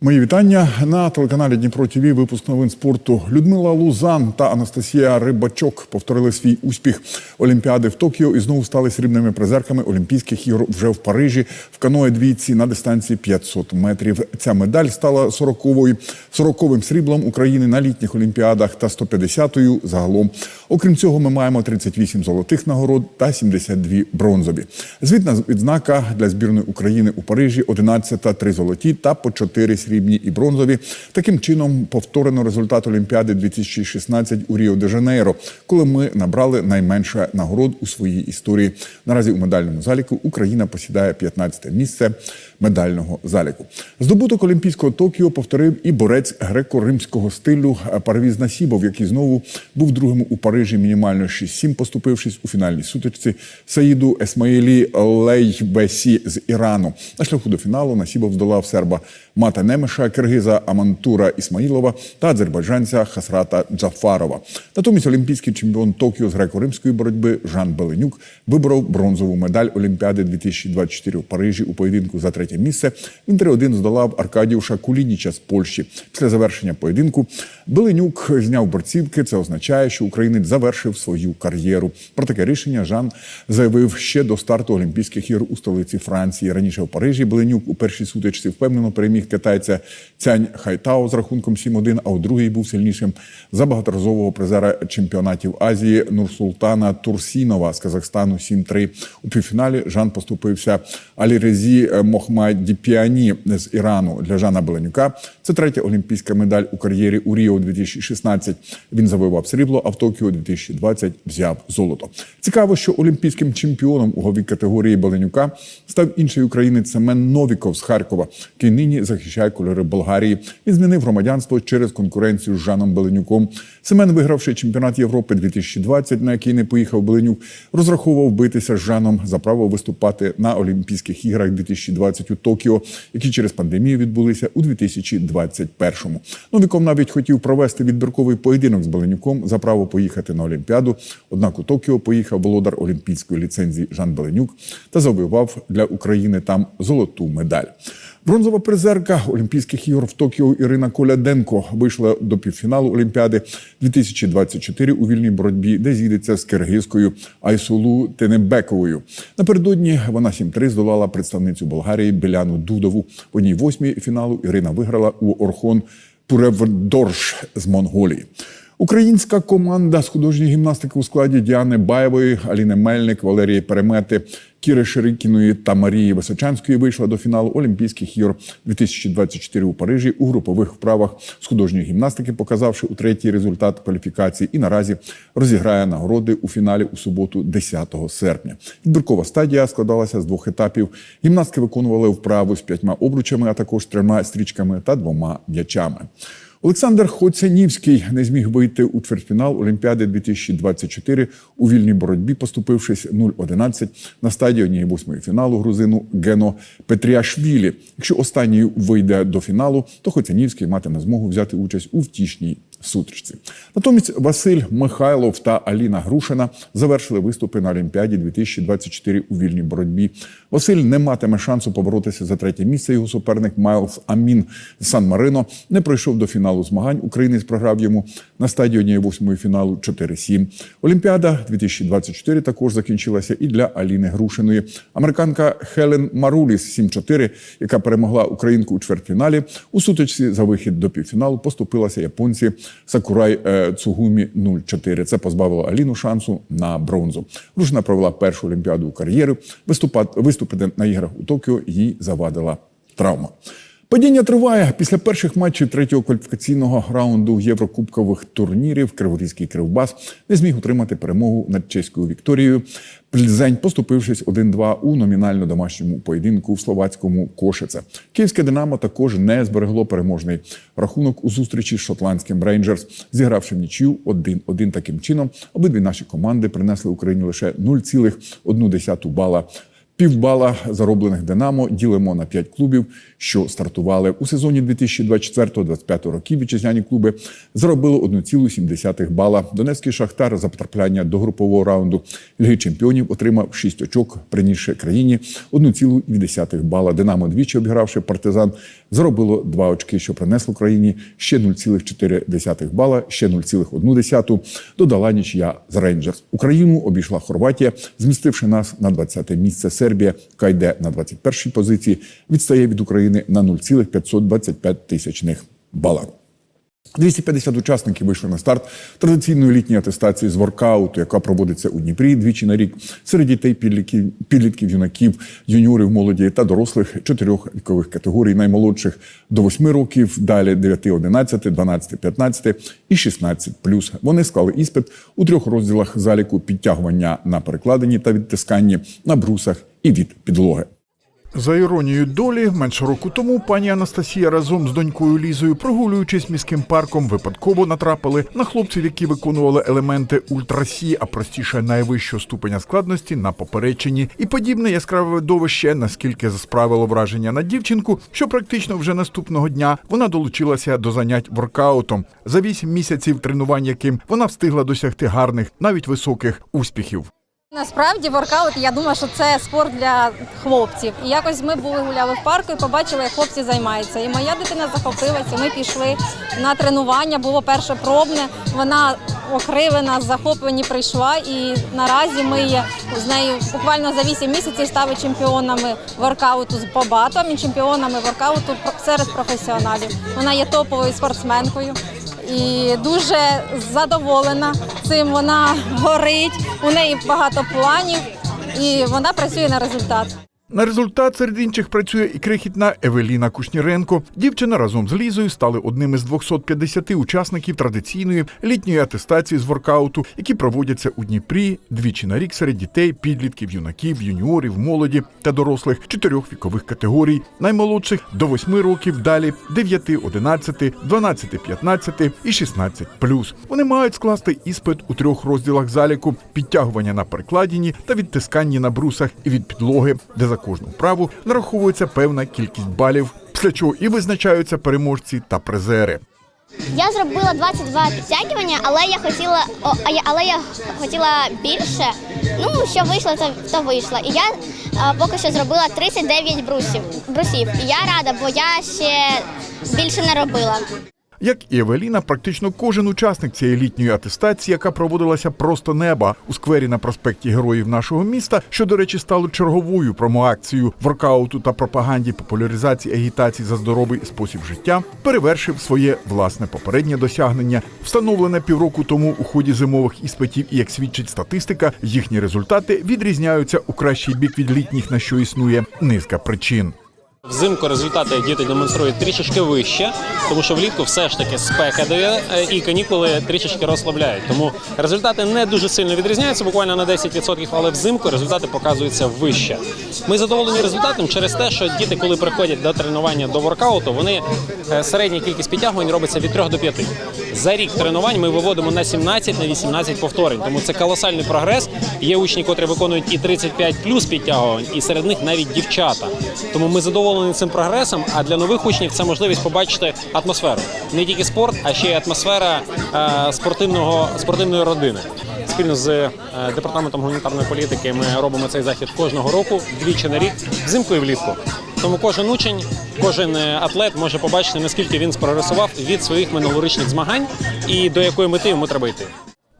Мої вітання на телеканалі Дніпро ТВ. Випуск новин спорту. Людмила Лузан та Анастасія Рибачок повторили свій успіх Олімпіади в Токіо і знову стали срібними призерками Олімпійських ігор вже в Парижі в каное двійці на дистанції 500 метрів. Ця медаль стала 40-ю, 40-вим сріблом України на літніх олімпіадах та 150-ю загалом. Окрім цього, ми маємо 38 золотих нагород та 72 бронзові. Звітна відзнака для збірної України у Парижі 11 та 3 золоті та по 4 срібні і бронзові. Таким чином повторено результат Олімпіади 2016 у Ріо-де-Жанейро, коли ми набрали найменше нагород у своїй історії. Наразі у медальному заліку Україна посідає 15 місце медального заліку. Здобуток Олімпійського Токіо повторив і борець греко-римського стилю Парвіз Насібов, який знову був другим у Парижі мінімально 6-7, поступившись у фінальній сутичці Саїду Есмаїлі Лейбесі з Ірану. На шляху до фіналу Насібов здолав серба Мата Немеша, киргиза Амантура Ісмаїлова та азербайджанця Хасрата Джафарова. Натомість олімпійський чемпіон Токіо з греко-римської боротьби Жан Беленюк виборов бронзову медаль Олімпіади 2024 у Парижі у поєдинку за третє місце. Він 3-1 здолав Аркадіуша Кулініча з Польщі. Після завершення поєдинку Беленюк зняв борцівки. Це означає, що українець завершив свою кар'єру. Про таке рішення Жан заявив ще до старту Олімпійських ігор у столиці Франції. Раніше в Парижі Беленюк у першій сутичці впевнено переміг китайця Цянь Хайтао з рахунком 7-1, а у другій був сильнішим за багаторазового призера чемпіонатів Азії Нурсултана Турсінова з Казахстану 7-3. У півфіналі Жан поступився Алірезі Мохмадіпіані з Ірану для Жана Беленюка. Це третя олімпійська медаль у кар'єрі у Ріо 2016. Він завоював срібло, а в Токіо 2020 взяв золото. Цікаво, що олімпійським чемпіоном у говій категорії Беленюка став інший українець Семен Новіков з Харкова, який нині захищає кольори Болгарії. Він змінив громадянство через конкуренцію з Жаном Беленюком. Семен, вигравши чемпіонат Європи 2020, на який не поїхав Беленюк, розраховував битися з Жаном за право виступати на Олімпійських іграх 2020 у Токіо, які через пандемію відбулися у 2021-му. Новіков навіть хотів провести відбірковий поєдинок з Беленюком за право поїхати на Олімпіаду. Однак у Токіо поїхав володар олімпійської ліцензії Жан Беленюк та завоював для України там золоту медаль. Бронзова призерка Олімпійських ігор в Токіо Ірина Коляденко вийшла до півфіналу Олімпіади 2024 у вільній боротьбі, де зійдеться з киргизькою Айсулу Тенебековою. Напередодні вона 7-3 здолала представницю Болгарії Біляну Дудову. В одній восьмій фіналу Ірина виграла у Орхон Пуревдорж з Монголії. Українська команда з художньої гімнастики у складі Діани Баєвої, Аліни Мельник, Валерії Перемети, Кіри Ширикіної та Марії Височанської вийшла до фіналу Олімпійських ігор 2024 у Парижі у групових вправах з художньої гімнастики, показавши у третій результат кваліфікації, і наразі розіграє нагороди у фіналі у суботу, 10 серпня. Відбіркова стадія складалася з двох етапів. Гімнастки виконували вправу з п'ятьма обручами, а також трьома стрічками та двома м'ячами. Олександр Хоцянівський не зміг вийти у чвертьфінал Олімпіади 2024 у вільній боротьбі, поступившись 0-11 на стадіоні восьмої фіналу грузину Гено Петріашвілі. Якщо останній вийде до фіналу, то Хоцянівський матиме змогу взяти участь у втішній сутрічці. Натомість Василь Михайлов та Аліна Грушина завершили виступи на Олімпіаді 2024 у вільній боротьбі. Василь не матиме шансу поборотися за третє місце. Його суперник Майлз Амін Сан Марино не пройшов до фіналу змагань. Українець програв йому на стадіоні восьмої фіналу 4-7. Олімпіада 2024 також закінчилася і для Аліни Грушиної. Американка Хелен Маруліс 7-4, яка перемогла українку у чвертьфіналі. У сутичці за вихід до півфіналу поступилася японці Сакурай е, Цугумі 0-4. Це позбавило Аліну шансу на бронзу. Рушина провела першу олімпіаду у кар'єри. Виступати, виступити на іграх у Токіо їй завадила травма. Падіння триває після перших матчів третього кваліфікаційного раунду єврокубкових турнірів. Криворізький кривбас не зміг отримати перемогу над чеською Вікторією. Пльзень, поступившись 1-2 у номінально домашньому поєдинку в словацькому Кошице. Київське Динамо також не зберегло переможний рахунок у зустрічі з шотландським Рейнджерс, зігравши в нічю 1-1 таким чином. Обидві наші команди принесли Україні лише 0,1 бала Півбала зароблених Динамо ділимо на п'ять клубів, що стартували у сезоні 2024-2025 років. Вітчизняні клуби заробили 1,7 бала. Донецький шахтар за потрапляння до групового раунду Ліги Чемпіонів отримав 6 очок, принісши країні 1,2 бала. Динамо двічі обігравши партизан, заробило 2 очки, що принесло країні ще 0,4 бала, ще 0,1 додала нічия з Рейнджерс. Україну обійшла Хорватія, змістивши нас на 20-те місце. Сербія, яка йде на 21-й позиції, відстає від України на 0,525 тисячних бала. 250 учасників вийшли на старт традиційної літньої атестації з воркауту, яка проводиться у Дніпрі двічі на рік. Серед дітей, підлітків, підлітків юнаків, юніорів, молоді та дорослих чотирьох вікових категорій, наймолодших до 8 років, далі 9, 11, 12, 15 і 16 Вони склали іспит у трьох розділах заліку підтягування на перекладині та відтисканні на брусах і від підлоги. За іронією долі, менше року тому пані Анастасія разом з донькою Лізою, прогулюючись міським парком, випадково натрапили на хлопців, які виконували елементи ультрасі, а простіше найвищого ступеня складності на поперечині. І подібне яскраве видовище наскільки справило враження на дівчинку, що практично вже наступного дня вона долучилася до занять воркаутом. За вісім місяців тренувань, яким вона встигла досягти гарних, навіть високих успіхів. Насправді воркаут, я думаю, що це спорт для хлопців. І якось ми були гуляли в парку і побачили, як хлопці займаються. І моя дитина захопилася. Ми пішли на тренування. Було перше пробне. Вона окривена, захоплені прийшла. І наразі ми є з нею буквально за 8 місяців стали чемпіонами воркауту з по батам і чемпіонами воркауту серед професіоналів. Вона є топовою спортсменкою і дуже задоволена цим. Вона горить, у неї багато планів, і вона працює на результат. На результат серед інших працює і крихітна Евеліна Кушніренко. Дівчина разом з Лізою стали одним із 250 учасників традиційної літньої атестації з воркауту, які проводяться у Дніпрі двічі на рік серед дітей, підлітків, юнаків, юніорів, молоді та дорослих чотирьох вікових категорій, наймолодших до 8 років, далі 9, 11, 12, 15 і 16 Вони мають скласти іспит у трьох розділах заліку: підтягування на перекладіні та відтисканні на брусах і від підлоги, де кожну вправу нараховується певна кількість балів, після чого і визначаються переможці та призери. Я зробила 22 підтягування, але я хотіла, о, але я хотіла більше. Ну, що вийшло, то, то вийшло. І я а, поки що зробила 39 брусів. брусів. І я рада, бо я ще більше не робила. Як і Евеліна, практично кожен учасник цієї літньої атестації, яка проводилася просто неба у сквері на проспекті Героїв нашого міста, що, до речі, стало черговою промоакцією воркауту та пропаганді популяризації агітації за здоровий спосіб життя, перевершив своє власне попереднє досягнення, встановлене півроку тому у ході зимових іспитів. І як свідчить статистика, їхні результати відрізняються у кращий бік від літніх, на що існує низка причин. Взимку результати діти демонструють трішечки вище, тому що влітку все ж таки спека дає е, і канікули трішечки розслабляють. Тому результати не дуже сильно відрізняються, буквально на 10%, але взимку результати показуються вище. Ми задоволені результатом через те, що діти, коли приходять до тренування до воркауту, вони е, середня кількість підтягувань робиться від 3 до 5. За рік тренувань ми виводимо на 17 на 18 повторень. Тому це колосальний прогрес. Є учні, котрі виконують і 35 плюс підтягувань, і серед них навіть дівчата. Тому ми задоволені цим прогресом. А для нових учнів це можливість побачити атмосферу. Не тільки спорт, а ще й атмосфера е, спортивного спортивної родини. Спільно з е, департаментом гуманітарної політики ми робимо цей захід кожного року, двічі на рік, взимку і влітку. Тому кожен учень, кожен е, атлет може побачити, наскільки він спрогресував від своїх минулорічних змагань і до якої мети йому треба йти.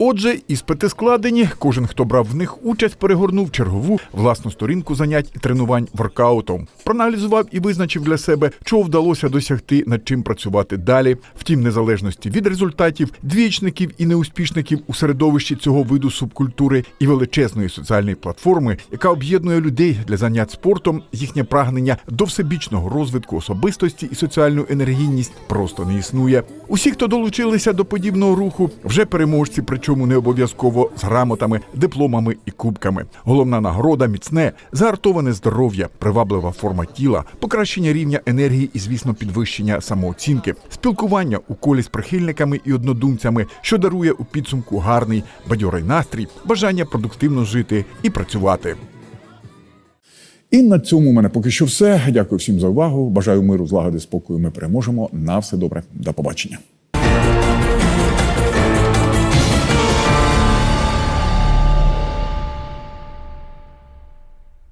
Отже, іспити складені. Кожен, хто брав в них участь, перегорнув чергову власну сторінку занять і тренувань воркаутом. Проаналізував і визначив для себе, чого вдалося досягти, над чим працювати далі. Втім, незалежності від результатів, двічників і неуспішників у середовищі цього виду субкультури і величезної соціальної платформи, яка об'єднує людей для занять спортом, їхнє прагнення до всебічного розвитку особистості і соціальну енергійність просто не існує. Усі, хто долучилися до подібного руху, вже переможці, причому не обов'язково з грамотами, дипломами і кубками. Головна нагорода міцне, загартоване здоров'я, приваблива форма тіла, покращення рівня енергії і, звісно, підвищення самооцінки, спілкування у колі з прихильниками і однодумцями, що дарує у підсумку гарний бадьорий настрій, бажання продуктивно жити і працювати. І на цьому у мене поки що все. Дякую всім за увагу. Бажаю миру, злагоди, спокою. Ми переможемо. На все добре. До побачення.